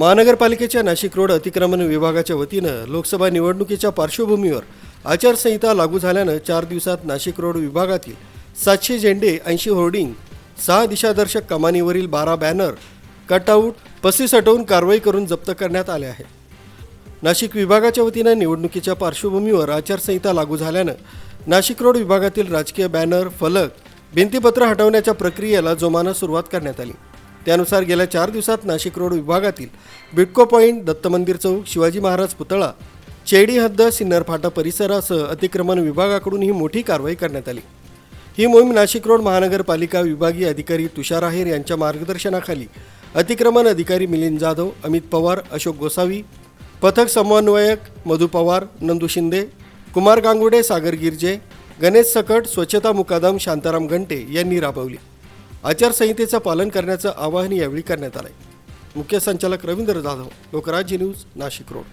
महानगरपालिकेच्या नाशिक रोड अतिक्रमण विभागाच्या वतीनं लोकसभा निवडणुकीच्या पार्श्वभूमीवर आचारसंहिता लागू झाल्यानं चार दिवसात नाशिक रोड विभागातील सातशे झेंडे ऐंशी होर्डिंग सहा दिशादर्शक कमानीवरील बारा बॅनर कटआऊट पस्तीस हटवून कारवाई करून जप्त करण्यात आले आहे. नाशिक विभागाच्या वतीनं निवडणुकीच्या पार्श्वभूमीवर आचारसंहिता लागू झाल्यानं नाशिक रोड विभागातील राजकीय बॅनर फलक भिंतीपत्र हटवण्याच्या प्रक्रियेला जोमानं सुरुवात करण्यात आली. त्यानुसार गेल्या चार दिवसात नाशिक रोड विभागातील बिटको पॉईंट दत्त मंदिर चौक शिवाजी महाराज पुतळा चेडी हद्द सिन्नर फाटा परिसरासह अतिक्रमण विभागाकडून ही मोठी कारवाई करण्यात आली. ही मोहीम नाशिक रोड महानगरपालिका विभागीय अधिकारी तुषार आहेर यांच्या मार्गदर्शनाखाली अतिक्रमण अधिकारी मिलिंद जाधव अमित पवार अशोक गोसावी पथक समन्वयक मधु पवार नंदू शिंदे कुमार गांगुडे सागर गिरजे गणेश सकट स्वच्छता मुकादम शांताराम घंटे यांनी राबवली. आचारसंहितेचं पालन करण्याचं आवाहन यावेळी करण्यात आलंय. मुख्य संचालक रवींद्र जाधव लोकराज्य न्यूज नाशिक रोड.